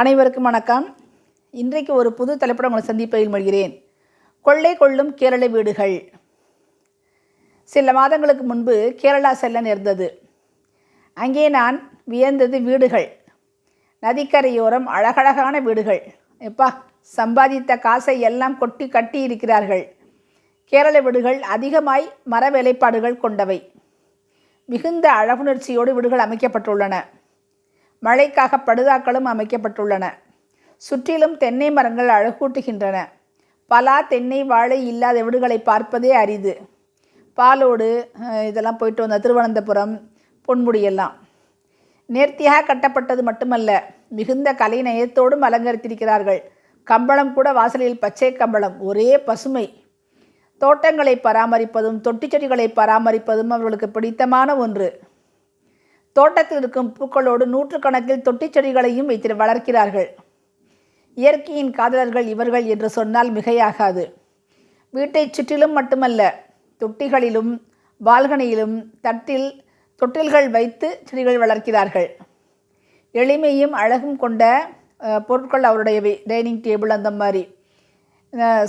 அனைவருக்கும் வணக்கம். இன்றைக்கு ஒரு புது தலைப்புடன் உங்களை சந்திப்பதில் மொழிகிறேன் கொள்ளை கொள்ளும் கேரள வீடுகள். சில மாதங்களுக்கு முன்பு கேரளா செல்ல நேர்ந்தது. அங்கே நான் வியந்தது வீடுகள். நதிக்கரையோரம் அழகழகான வீடுகள். எப்பா சம்பாதித்த காசை எல்லாம் கொட்டி கட்டி இருக்கிறார்கள். கேரள வீடுகள் அதிகமாய் மர வேலைப்பாடுகள் கொண்டவை. மிகுந்த அழகுணர்ச்சியோடு வீடுகள் அமைக்கப்பட்டுள்ளன. மழைக்காக படுதாக்களும் அமைக்கப்பட்டுள்ளன. சுற்றிலும் தென்னை மரங்கள் அழகூட்டுகின்றன. பலா தென்னை வாழை இல்லாத வீடுகளை பார்ப்பதே அரிது. பாலோடு இதெல்லாம் போயிட்டு வந்த திருவனந்தபுரம் பொன்முடியெல்லாம் நேர்த்தியாக கட்டப்பட்டது மட்டுமல்ல மிகுந்த கலை நயத்தோடும் அலங்கரித்திருக்கிறார்கள். கம்பளம் கூட வாசலில் பச்சை கம்பளம் ஒரே பசுமை. தோட்டங்களை பராமரிப்பதும் தொட்டிச் செடிகளை பராமரிப்பதும் அவர்களுக்கு பிடித்தமான ஒன்று. தோட்டத்தில் இருக்கும் பூக்களோடு நூற்றுக்கணக்கில் தொட்டிச் செடிகளையும் வைத்து வளர்க்கிறார்கள். இயற்கையின் காதலர்கள் இவர்கள் என்று சொன்னால் மிகையாகாது. வீட்டைச் சுற்றிலும் மட்டுமல்ல தொட்டிகளிலும் பால்கனியிலும் தட்டில் தொட்டில்கள் வைத்து செடிகள் வளர்க்கிறார்கள். எளிமையும் அழகும் கொண்ட பொருட்கள் அவருடையவை டைனிங் டேபிள் அந்த மாதிரி.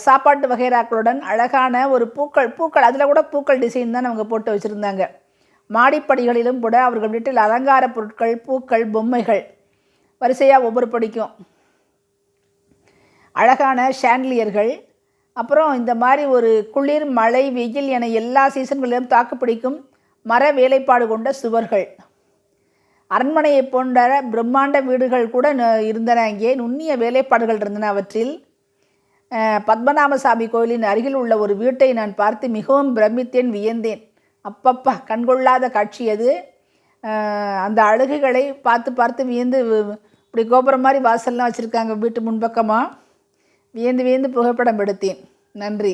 சாப்பாட்டு வகைராக்களுடன் அழகான ஒரு பூக்கள் பூக்கள் அதில் கூட பூக்கள் டிசைன் தான் அவங்க போட்டு வச்சுருந்தாங்க. மாடிப்படிகளிலும் கூட அவர்கள் வீட்டில் அலங்கார பொருட்கள் பூக்கள் பொம்மைகள். வரிசையாக ஒவ்வொரு படிக்கும். அழகான ஷாண்ட்லியர்கள். அப்புறம் இந்த மாதிரி ஒரு குளிர் மழை வெயில் என எல்லா சீசன்களிலும் தாக்குப்பிடிக்கும் மர வேலைப்பாடு கொண்ட சுவர்கள். அரண்மனையை போன்ற பிரம்மாண்ட வீடுகள் கூட ந- இருந்தன. அங்கே நுண்ணிய வேலைப்பாடுகள் இருந்தன அவற்றில். பத்மநாபசாமி கோயிலின் அருகில் உள்ள ஒரு வீட்டை நான் பார்த்து மிகவும் பிரமித்தேன் வியந்தேன். அப்பப்பா கண்கொள்ளாத காட்சி அது. அந்த அழகுகளை பார்த்து பார்த்து வியந்து இப்படி கோபுரம் மாதிரி வாசல்லாம் வச்சுருக்காங்க வீட்டு முன்பக்கமாக வியந்து வியந்து புகைப்படம் எடுத்தேன். நன்றி.